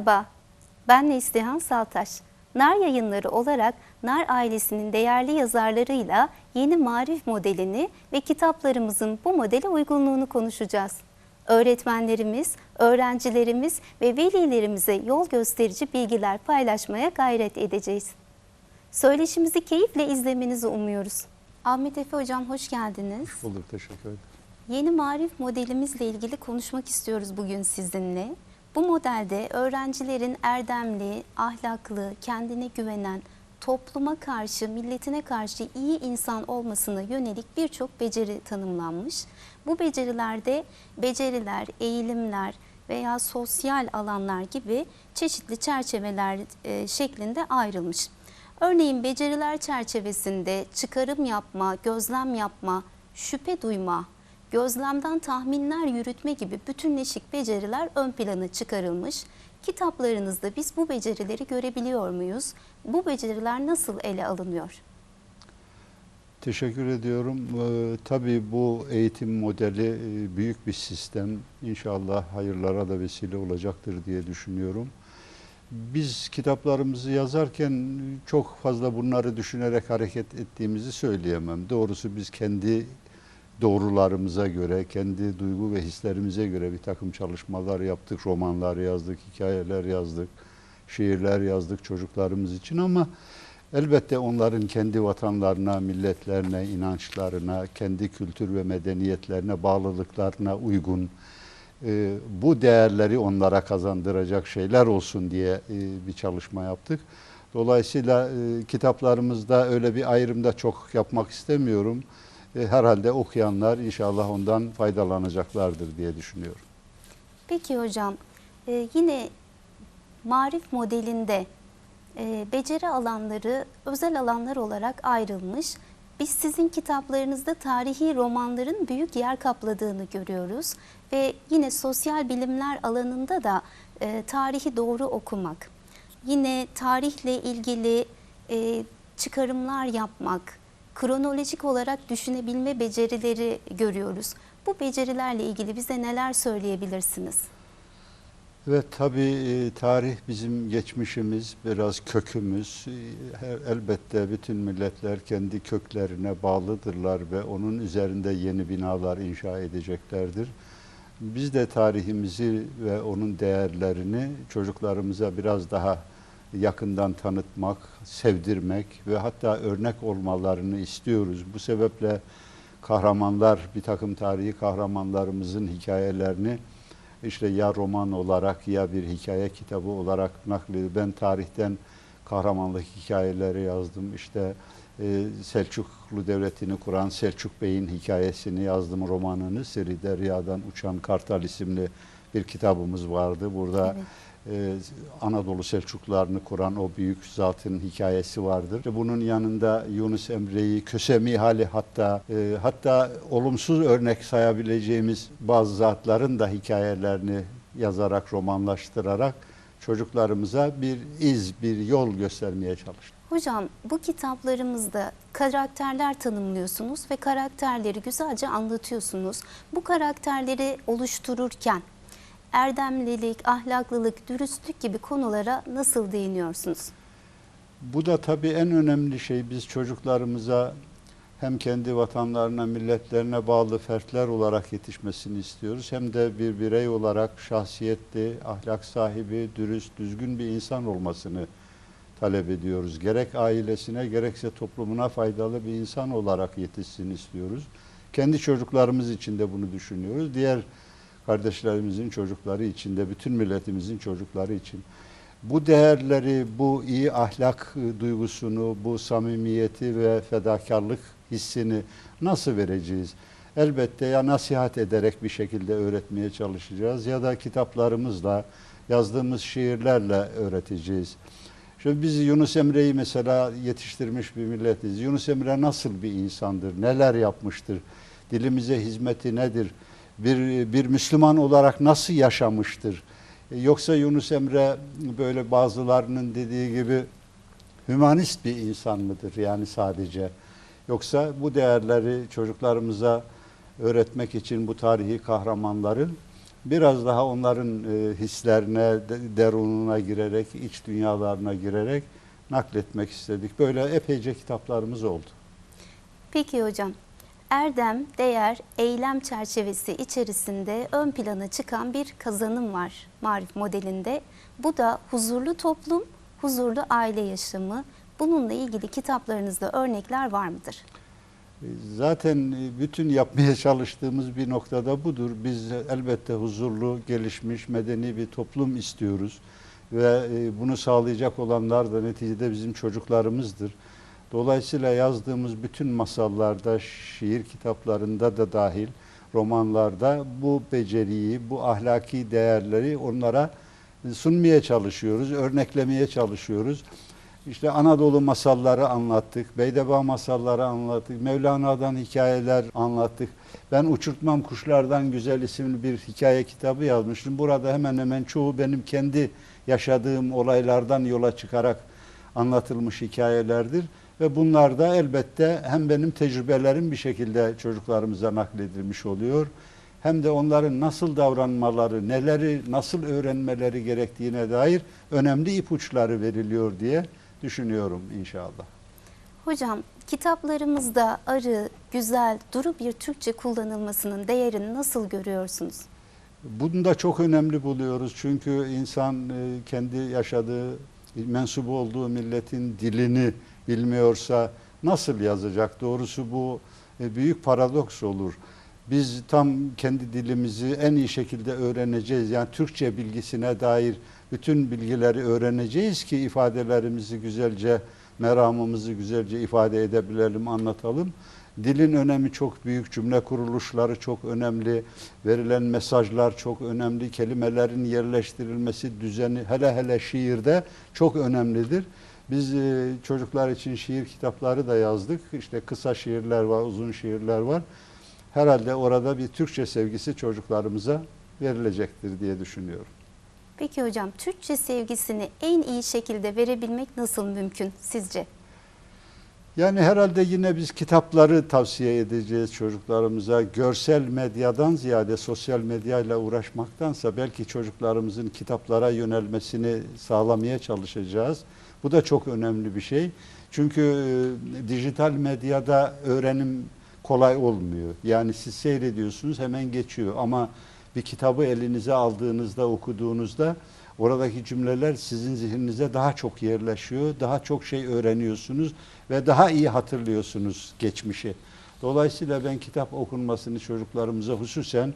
Merhaba, ben Neslihan Saltaş. Nar yayınları olarak Nar ailesinin değerli yazarlarıyla yeni marif modelini ve kitaplarımızın bu modele uygunluğunu konuşacağız. Öğretmenlerimiz, öğrencilerimiz ve velilerimize yol gösterici bilgiler paylaşmaya gayret edeceğiz. Söyleşimizi keyifle izlemenizi umuyoruz. Ahmet Efe Hocam hoş geldiniz. Olur teşekkür ederim. Yeni marif modelimizle ilgili konuşmak istiyoruz bugün sizinle. Bu modelde öğrencilerin erdemli, ahlaklı, kendine güvenen, topluma karşı, milletine karşı iyi insan olmasına yönelik birçok beceri tanımlanmış. Bu becerilerde beceriler, eğilimler veya sosyal alanlar gibi çeşitli çerçeveler e, şeklinde ayrılmış. Örneğin beceriler çerçevesinde çıkarım yapma, gözlem yapma, şüphe duyma, gözlemden tahminler yürütme gibi bütünleşik beceriler ön plana çıkarılmış. Kitaplarınızda biz bu becerileri görebiliyor muyuz? Bu beceriler nasıl ele alınıyor? Teşekkür ediyorum. Ee, tabii bu eğitim modeli e, büyük bir sistem. İnşallah hayırlara da vesile olacaktır diye düşünüyorum. Biz kitaplarımızı yazarken çok fazla bunları düşünerek hareket ettiğimizi söyleyemem. Doğrusu biz kendi doğrularımıza göre, kendi duygu ve hislerimize göre bir takım çalışmalar yaptık, romanlar yazdık, hikayeler yazdık, şiirler yazdık çocuklarımız için ama elbette onların kendi vatanlarına, milletlerine, inançlarına, kendi kültür ve medeniyetlerine, bağlılıklarına uygun e, bu değerleri onlara kazandıracak şeyler olsun diye e, bir çalışma yaptık. Dolayısıyla e, kitaplarımızda öyle bir ayrımda çok yapmak istemiyorum. E, herhalde okuyanlar inşallah ondan faydalanacaklardır diye düşünüyorum. Peki hocam, e, yine marif modelinde e, beceri alanları özel alanlar olarak ayrılmış. Biz sizin kitaplarınızda tarihi romanların büyük yer kapladığını görüyoruz ve yine sosyal bilimler alanında da tarihi doğru okumak, yine tarihle ilgili çıkarımlar yapmak, kronolojik olarak düşünebilme becerileri görüyoruz. Bu becerilerle ilgili bize neler söyleyebilirsiniz? Evet tabii e, tarih bizim geçmişimiz, biraz kökümüz. E, Elbette bütün milletler kendi köklerine bağlıdırlar ve onun üzerinde yeni binalar inşa edeceklerdir. Biz de tarihimizi ve onun değerlerini çocuklarımıza biraz daha yakından tanıtmak, sevdirmek ve hatta örnek olmalarını istiyoruz. Bu sebeple kahramanlar, bir takım tarihi kahramanlarımızın hikayelerini işte ya roman olarak ya bir hikaye kitabı olarak naklediyor. Ben tarihten kahramanlık hikayeleri yazdım. İşte e, Selçuklu Devleti'ni kuran Selçuk Bey'in hikayesini yazdım romanını. Seri Derya'dan Uçan Kartal isimli bir kitabımız vardı. Burada e, Anadolu Selçuklularını kuran o büyük zatın hikayesi vardır. Bunun yanında Yunus Emre'yi, Kösemi Hali hatta e, hatta olumsuz örnek sayabileceğimiz bazı zatların da hikayelerini yazarak, romanlaştırarak çocuklarımıza bir iz, bir yol göstermeye çalıştım. Hocam bu kitaplarımızda karakterler tanımlıyorsunuz ve karakterleri güzelce anlatıyorsunuz. Bu karakterleri oluştururken erdemlilik, ahlaklılık, dürüstlük gibi konulara nasıl değiniyorsunuz? Bu da tabii en önemli şey biz çocuklarımıza hem kendi vatanlarına, milletlerine bağlı fertler olarak yetişmesini istiyoruz. Hem de bir birey olarak şahsiyetli, ahlak sahibi, dürüst, düzgün bir insan olmasını talep ediyoruz. Gerek ailesine gerekse toplumuna faydalı bir insan olarak yetişsin istiyoruz. Kendi çocuklarımız için de bunu düşünüyoruz. Diğer kardeşlerimizin çocukları için de bütün milletimizin çocukları için. Bu değerleri, bu iyi ahlak duygusunu, bu samimiyeti ve fedakarlık hissini nasıl vereceğiz? Elbette ya nasihat ederek bir şekilde öğretmeye çalışacağız ya da kitaplarımızla, yazdığımız şiirlerle öğreteceğiz. Şimdi biz Yunus Emre'yi mesela yetiştirmiş bir milletiz. Yunus Emre nasıl bir insandır? Neler yapmıştır? Dilimize hizmeti nedir? Bir, bir Müslüman olarak nasıl yaşamıştır? E, Yoksa Yunus Emre böyle bazılarının dediği gibi hümanist bir insan mıdır yani sadece? Yoksa bu değerleri çocuklarımıza öğretmek için bu tarihi kahramanların biraz daha onların e, hislerine, de- derununa girerek, iç dünyalarına girerek nakletmek istedik. Böyle epeyce kitaplarımız oldu. Peki hocam, erdem, değer, eylem çerçevesi içerisinde ön plana çıkan bir kazanım var marif modelinde. Bu da huzurlu toplum, huzurlu aile yaşamı. Bununla ilgili kitaplarınızda örnekler var mıdır? Zaten bütün yapmaya çalıştığımız bir noktada budur. Biz elbette huzurlu, gelişmiş, medeni bir toplum istiyoruz. Ve e, bunu sağlayacak olanlar da neticede bizim çocuklarımızdır. Dolayısıyla yazdığımız bütün masallarda, şiir kitaplarında da dahil, romanlarda bu beceriyi, bu ahlaki değerleri onlara sunmaya çalışıyoruz, örneklemeye çalışıyoruz. İşte Anadolu masalları anlattık, Beydeba masalları anlattık, Mevlana'dan hikayeler anlattık. Ben Uçurtmam Kuşlardan Güzel isimli bir hikaye kitabı yazmıştım. Burada hemen hemen çoğu benim kendi yaşadığım olaylardan yola çıkarak anlatılmış hikayelerdir. Ve bunlar da elbette hem benim tecrübelerim bir şekilde çocuklarımıza nakledilmiş oluyor. Hem de onların nasıl davranmaları, neleri nasıl öğrenmeleri gerektiğine dair önemli ipuçları veriliyor diye düşünüyorum inşallah. Hocam, kitaplarımızda arı, güzel, duru bir Türkçe kullanılmasının değerini nasıl görüyorsunuz? Bunu da çok önemli buluyoruz çünkü insan e, kendi yaşadığı, mensubu olduğu milletin dilini bilmiyorsa nasıl yazacak? Doğrusu bu e, büyük paradoks olur. Biz tam kendi dilimizi en iyi şekilde öğreneceğiz. Yani Türkçe bilgisine dair bütün bilgileri öğreneceğiz ki ifadelerimizi güzelce, meramımızı güzelce ifade edebilelim, anlatalım. Dilin önemi çok büyük, cümle kuruluşları çok önemli, verilen mesajlar çok önemli, kelimelerin yerleştirilmesi, düzeni hele hele şiirde çok önemlidir. Biz e, çocuklar için şiir kitapları da yazdık. İşte kısa şiirler var, uzun şiirler var. Herhalde orada bir Türkçe sevgisi çocuklarımıza verilecektir diye düşünüyorum. Peki hocam, Türkçe sevgisini en iyi şekilde verebilmek nasıl mümkün sizce? Yani herhalde yine biz kitapları tavsiye edeceğiz çocuklarımıza. Görsel medyadan ziyade sosyal medyayla uğraşmaktansa belki çocuklarımızın kitaplara yönelmesini sağlamaya çalışacağız. Bu da çok önemli bir şey. Çünkü e, dijital medyada öğrenim kolay olmuyor. Yani siz seyrediyorsunuz hemen geçiyor ama bir kitabı elinize aldığınızda, okuduğunuzda oradaki cümleler sizin zihninize daha çok yerleşiyor, daha çok şey öğreniyorsunuz ve daha iyi hatırlıyorsunuz geçmişi. Dolayısıyla ben kitap okunmasını çocuklarımıza hususen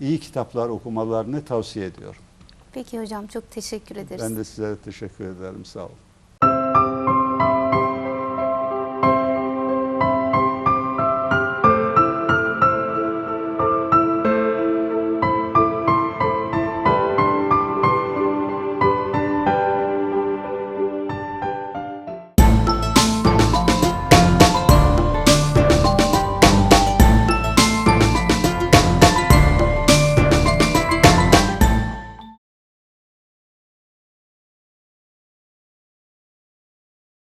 iyi kitaplar okumalarını tavsiye ediyorum. Peki hocam, çok teşekkür ederiz. Ben de size teşekkür ederim. Sağ olun.